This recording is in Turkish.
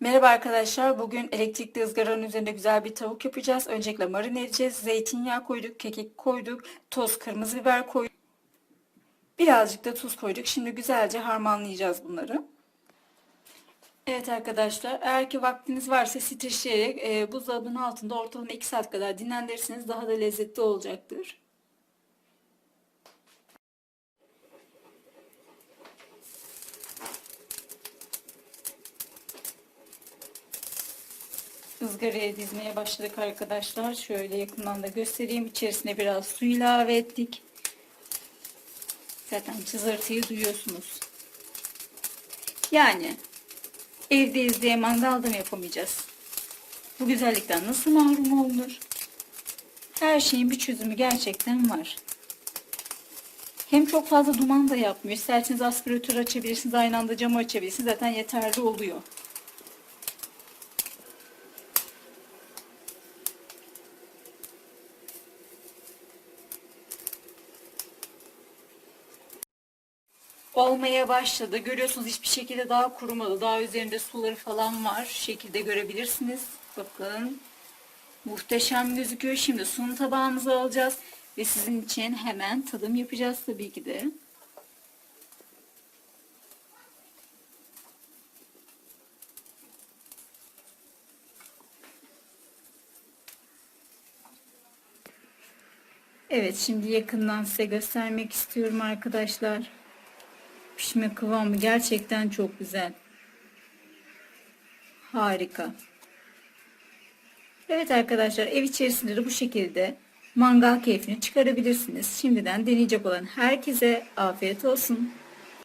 Merhaba arkadaşlar. Bugün elektrikli ızgaranın üzerinde güzel bir tavuk yapacağız. Öncelikle marine edeceğiz. Zeytinyağı koyduk, kekik koyduk, toz kırmızı biber koyduk. Birazcık da tuz koyduk. Şimdi güzelce harmanlayacağız bunları. Evet arkadaşlar, eğer ki vaktiniz varsa streçleyerek e, buzdolabının altında ortalama 2 saat kadar dinlendirirseniz daha da lezzetli olacaktır. Izgaraya dizmeye başladık arkadaşlar. Şöyle yakından da göstereyim. İçerisine biraz su ilave ettik. Zaten çızırtıyı duyuyorsunuz. Yani evdeyiz diye mangalda mı yapamayacağız? Bu güzellikten nasıl mahrum olunur? Her şeyin bir çözümü gerçekten var. Hem çok fazla duman da yapmıyor. İsterseniz aspiratör açabilirsiniz. Aynı anda camı açabilirsiniz. Zaten yeterli oluyor. Olmaya başladı. Görüyorsunuz hiçbir şekilde daha kurumadı. Daha üzerinde suları falan var. Şekilde görebilirsiniz. Bakın. Muhteşem gözüküyor. Şimdi sunum tabağımıza alacağız. Ve sizin için hemen tadım yapacağız tabii ki de. Evet şimdi yakından size göstermek istiyorum arkadaşlar. Pişme kıvamı gerçekten çok güzel. Harika. Evet arkadaşlar ev içerisinde de bu şekilde mangal keyfini çıkarabilirsiniz. Şimdiden deneyecek olan herkese afiyet olsun.